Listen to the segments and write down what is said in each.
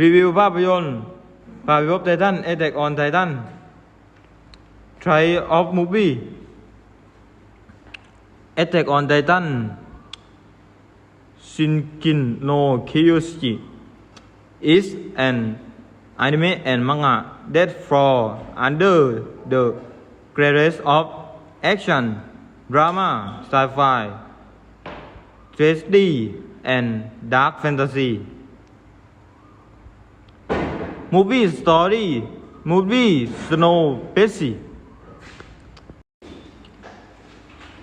รีวิวภาพยนตร์ภาพยนตร์ไททันเอเด็กออนไททันทรออฟมูฟี่เอเด็กออนไททันซินกินโนคิโยสกิ is an anime and manga that fall under the categories of action drama sci-fi tragedy and dark fantasy Movie story, movie Snow Pessy.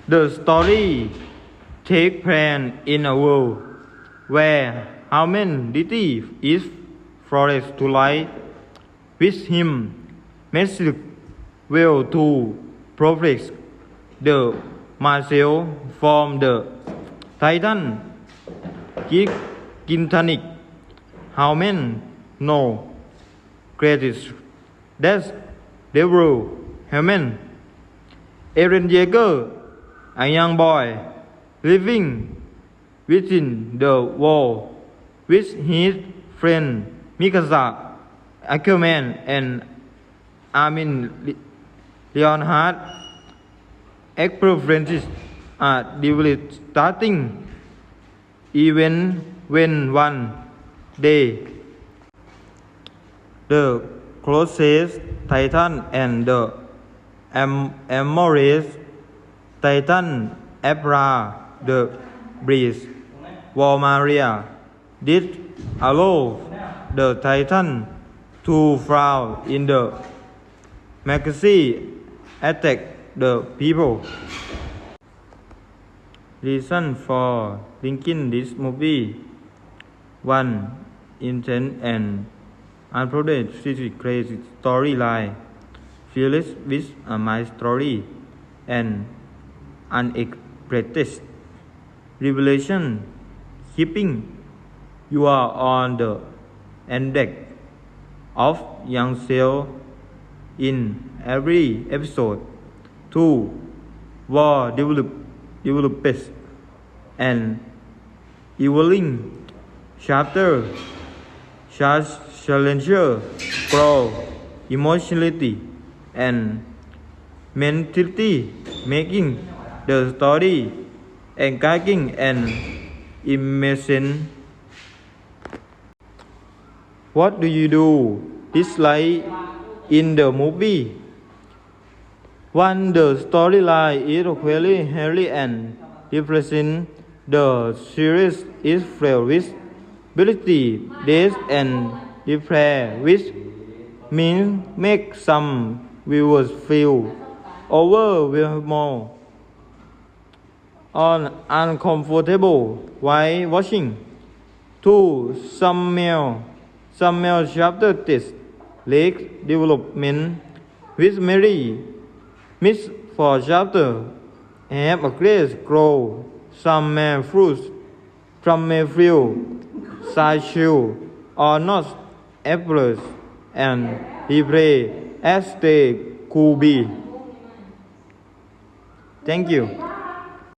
The story take place in a world where humanity is forced to lie with him massive will to protect the Marcel from the Titan Gintanic. How men know greatest that's devil human Aaron Yeager, a young boy living within the wall with his friend Mikasa, Aquaman, and Armin Le- Leonhard. Ex-friends are devastating even when one day the closest titan and the am- titan Abra the breeze War Maria did allow the titan to fly in the magazine attack the people. Reason for linking this movie 1. Intense and unproduced crazy storyline filled with a my story and unexpected revelation keeping you are on the index of young cell in every episode. 2. War develop, develops and evolving chapter charge challenger grow emotionality and mentality making the story engaging and immersive what do you do dislike in the movie? When the storyline is really hairy and depressing. The series is filled with ability, death, and despair, which means make some viewers feel overwhelmed or uncomfortable while watching. Two, some some male chapter test leg development with Mary Miss for chapter have a great grow. Some fruits from may or not apples and replay as they could be. Thank you.